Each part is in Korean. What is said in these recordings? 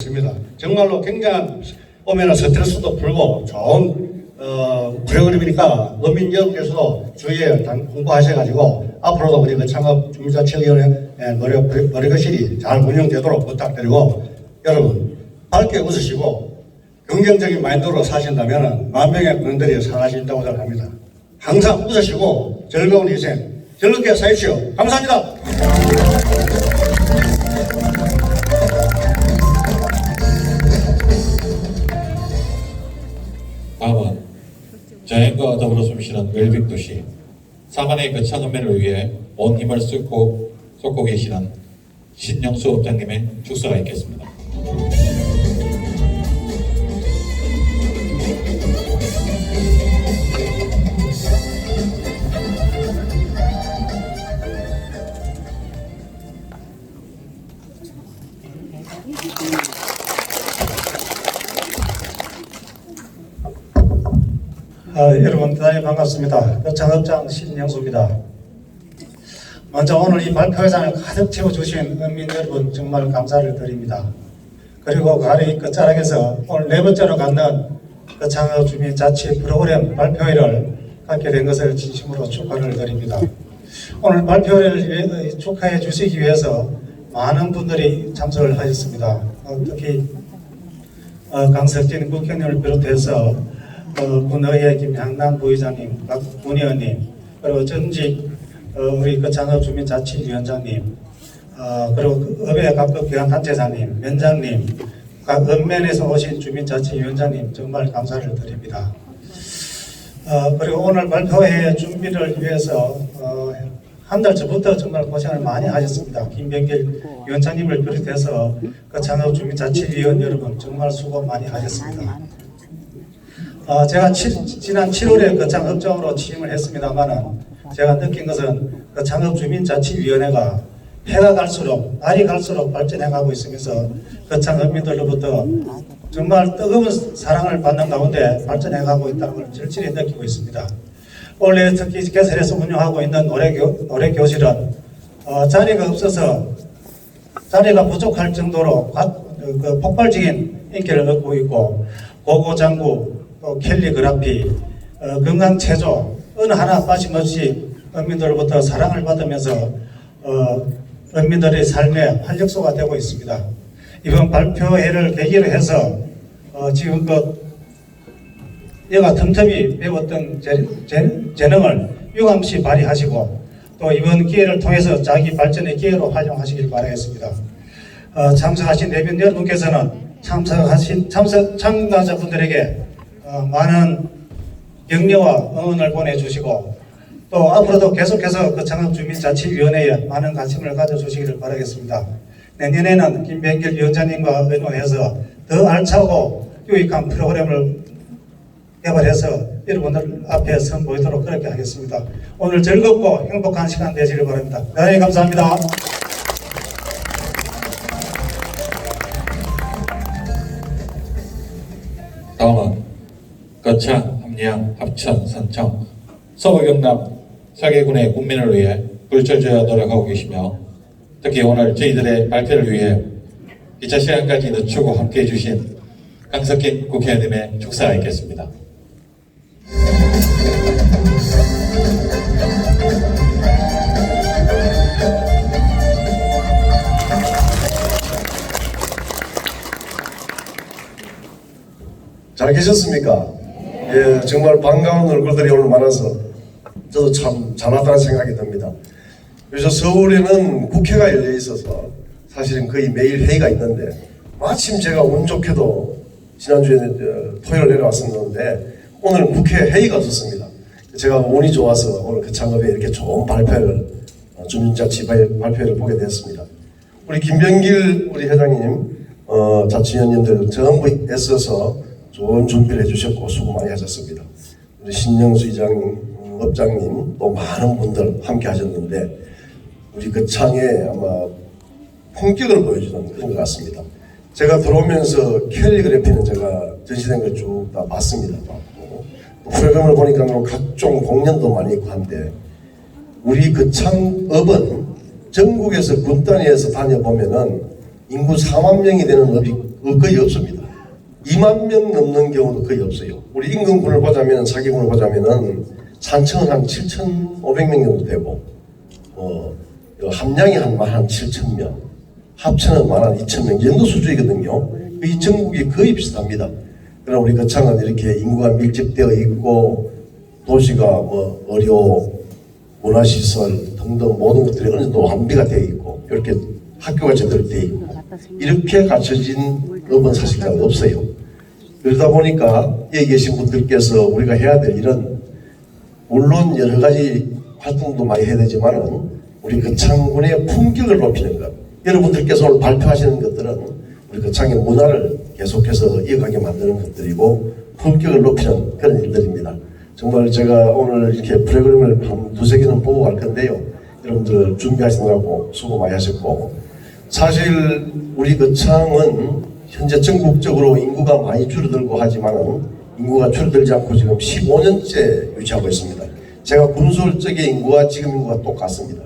있습니다. 정말로 굉장한 오면은 스트레스도 풀고 좋은 어, 프로그램이니까 농민 여러분께서도 주위에 당- 공부하셔가지고 앞으로도 우리 그 창업 주민자치위원회 노력 노력실이 잘 운영되도록 부탁드리고 여러분 밝게 웃으시고 긍정적인 마인드로 사신다면 만 명의 군인들이 있다고 생각합니다. 항상 웃으시고 즐거운 인생 즐겁게 사십시오. 감사합니다. 자연과 더불어 숨쉬는 웰빙 도시 사만의 거창 읍면을 위해 온 힘을 쏟고 쏟고 계시는 신영수 업장님의 축사가 있겠습니다. 아, 여러분 대단히 반갑습니다. 그 창업장 신영수입니다. 먼저 오늘 이 발표회장을 가득 채워주신 은민 여러분 정말 감사를 드립니다. 그리고 가리 끝자락에서 오늘 네 번째로 갖는 그 창업 주민 자치 프로그램 발표회를 갖게 된 것을 진심으로 축하를 드립니다. 오늘 발표회를 위해- 축하해 주시기 위해서 많은 분들이 참석을 하셨습니다. 어, 특히 어, 강석진 국회의원을 비롯해서 어, 군의회 김향남 부의장님, 박 문의원님, 그리고 전직 어, 우리 그 창업주민자치위원장님, 어, 그리고 그 의회 각급 기관단체장님, 위원장님, 각 읍면에서 오신 주민자치위원장님 정말 감사를 드립니다. 어, 그리고 오늘 발표회 준비를 위해서 어, 한 달 전부터 정말 고생을 많이 하셨습니다. 김병길 위원장님을 비롯해서 그 창업주민자치위원 여러분 정말 수고 많이 하셨습니다. 어, 제가 치- 지난 7월에 그 창업장으로 취임을 했습니다만은 제가 느낀 것은 그 창업주민자치위원회가 해가 갈수록 날이 갈수록 발전해 가고 있으면서 그 창업민들로부터 정말 뜨거운 사랑을 받는 가운데 발전해 가고 있다는 걸 절실히 느끼고 있습니다. 원래 특히 개설해서 운영하고 있는 노래교, 노래교실은 어, 자리가 없어서 자리가 부족할 정도로 과- 그 폭발적인 인기를 얻고 있고 고고장구, 또 캘리그라피, 어, 건강체조 어느 하나 빠짐없이 국민들로부터 사랑을 받으면서 어, 국민들의 삶의 활력소가 되고 있습니다. 이번 발표회를 계기로 해서 어, 지금껏 얘가 틈틈이 배웠던 재, 재, 재능을 유감없이 발휘하시고 또 이번 기회를 통해서 자기 발전의 기회로 활용하시길 바라겠습니다. 어, 참석하신 대변 여러분께서는 참석하신 참석 참가자분들에게 어, 많은 격려와 응원을 보내주시고 또 앞으로도 계속해서 그 창업주민자치위원회에 많은 관심을 가져주시기를 바라겠습니다. 내년에는 김병길 위원장님과 의논해서 더 알차고 유익한 프로그램을 개발해서 여러분들 앞에 선보이도록 그렇게 하겠습니다. 오늘 즐겁고 행복한 시간 되시길 바랍니다. 대단히 감사합니다. 거창, 함양, 합천, 산청, 서부 경남 사개군의 국민을 위해 불철저야 노력하고 계시며 특히 오늘 저희들의 발표를 위해 기차 시간까지 늦추고 함께해 주신 강석긴 국회의원님의 축사가 있겠습니다. 잘 계셨습니까? 예, 정말 반가운 얼굴들이 오늘 많아서 저도 참 잘 왔다는 생각이 듭니다. 그래서 서울에는 국회가 열려 있어서 사실은 거의 매일 회의가 있는데 마침 제가 운 좋게도 지난주에 어, 토요일 내려왔었는데 오늘 국회 회의가 없었습니다. 제가 운이 좋아서 오늘 그 창업에 이렇게 좋은 발표를 어, 주민자치 발- 발표를 보게 됐습니다. 우리 김병길 우리 회장님, 어, 자치위원님들 전부 애써서 좋은 준비를 해주셨고 수고 많이 하셨습니다. 우리 신영수 이장님, 음, 업장님 또 많은 분들 함께 하셨는데 우리 그 창에 아마 품격을 보여주는 그런 것 같습니다. 제가 들어오면서 캘리그래피는 제가 전시된 걸 쭉 다 봤습니다. 프로그램을 보니까 뭐 각종 공연도 많이 있고 한데 우리 그 창업은 전국에서 군 단위에서 다녀보면은 인구 4만 명이 되는 업이 어, 거의 없습니다. 2만 명 넘는 경우도 거의 없어요. 우리 인근군을 보자면 사기군을 보자면은 산청은 한 7,500명 정도 되고 어, 요 함량이 한만 7천 명, 합천은 만한 2천 명, 이 정도 수준이거든요. 이 전국이 거의 비슷합니다. 그럼 우리 거창은 이렇게 인구가 밀집되어 있고 도시가 뭐 의료, 문화시설 등등 모든 것들이 어느 정도 완비가 되어 있고 이렇게 학교가 제대로 되어 있고 이렇게 갖춰진 업은 사실상 없어요. 그러다 보니까 여기 계신 분들께서 우리가 해야 될 일은 물론 여러 가지 활동도 많이 해야 되지만은 우리 거창군의 품격을 높이는 것. 여러분들께서 오늘 발표하시는 것들은 우리 거창의 문화를 계속해서 이어가게 만드는 것들이고 품격을 높이는 그런 일들입니다. 정말 제가 오늘 이렇게 프로그램을 한 두세 개는 보고 갈 건데요. 여러분들 준비하시느라고 수고 많이 하셨고 사실 우리 거창은 현재 전국적으로 인구가 많이 줄어들고 하지만은 인구가 줄어들지 않고 지금 15년째 유지하고 있습니다. 제가 적의 인구와 지금 인구가 똑같습니다.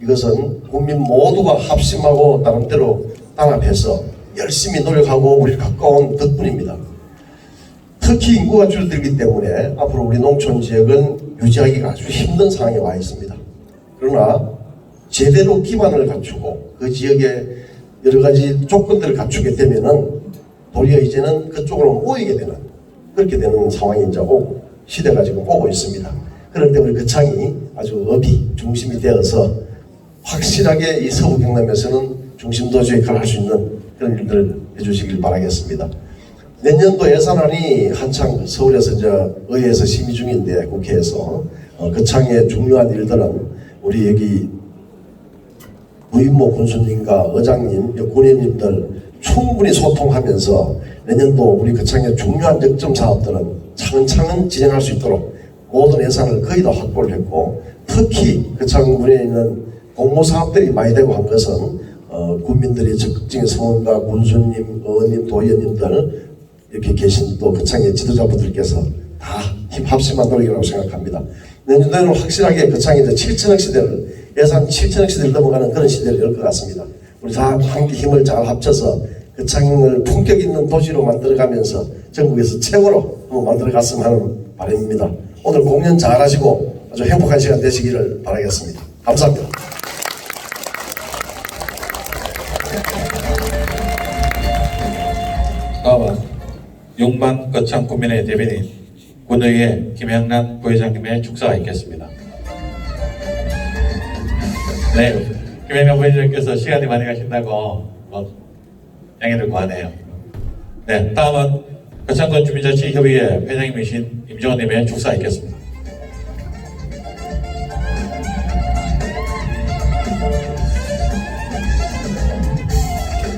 이것은 국민 모두가 합심하고 나름대로 단합해서 열심히 노력하고 우리 가까운 덕분입니다. 특히 인구가 줄어들기 때문에 앞으로 우리 농촌 지역은 유지하기가 아주 힘든 상황에 와 있습니다. 그러나 제대로 기반을 갖추고 그 지역에 여러 가지 조건들을 갖추게 되면은 도리어 이제는 그쪽으로 모이게 되는 그렇게 되는 상황이 이제 오고 시대가 지금 오고 있습니다. 그럴 때 우리 거창이 아주 업이 중심이 되어서 확실하게 이 서부 경남에서는 중심 도시 역할을 할 수 있는 그런 일들을 해주시길 바라겠습니다. 내년도 예산안이 한창 서울에서 이제 의회에서 심의 중인데 국회에서 어, 거창의 중요한 일들은 우리 여기 부인모 군수님과 의장님, 군인님들 충분히 소통하면서 내년도 우리 거창의 중요한 적점 사업들은 차근차근 진행할 수 있도록 모든 예산을 거의 다 확보를 했고 특히 거창군에 있는 공모 사업들이 많이 되고 한 것은 어, 국민들이 적극적인 성원과 군수님, 의원님, 도의원님들 이렇게 계신 또 거창의 지도자분들께서 다 힘 합심한 노력이라고 생각합니다. 내년도에는 확실하게 이제 7천억 시대를 예산 7천억 시대를 넘어가는 그런 시대를 열 것 같습니다. 우리 다 함께 힘을 잘 합쳐서 거창을 품격 있는 도시로 만들어가면서 전국에서 최고로 만들어갔으면 하는 바람입니다. 오늘 공연 잘 하시고 아주 행복한 시간 되시기를 바라겠습니다. 감사합니다. 다음은 6만 거창 군민의 대변인 군의회 김영란 부회장님의 축사가 있겠습니다. 네, 김영란 부회장님께서 시간이 많이 가신다고 뭐 양해를 구하네요. 네, 다음은 거창군 주민자치협의회 회장님이신 임종원님의 축사가 있겠습니다.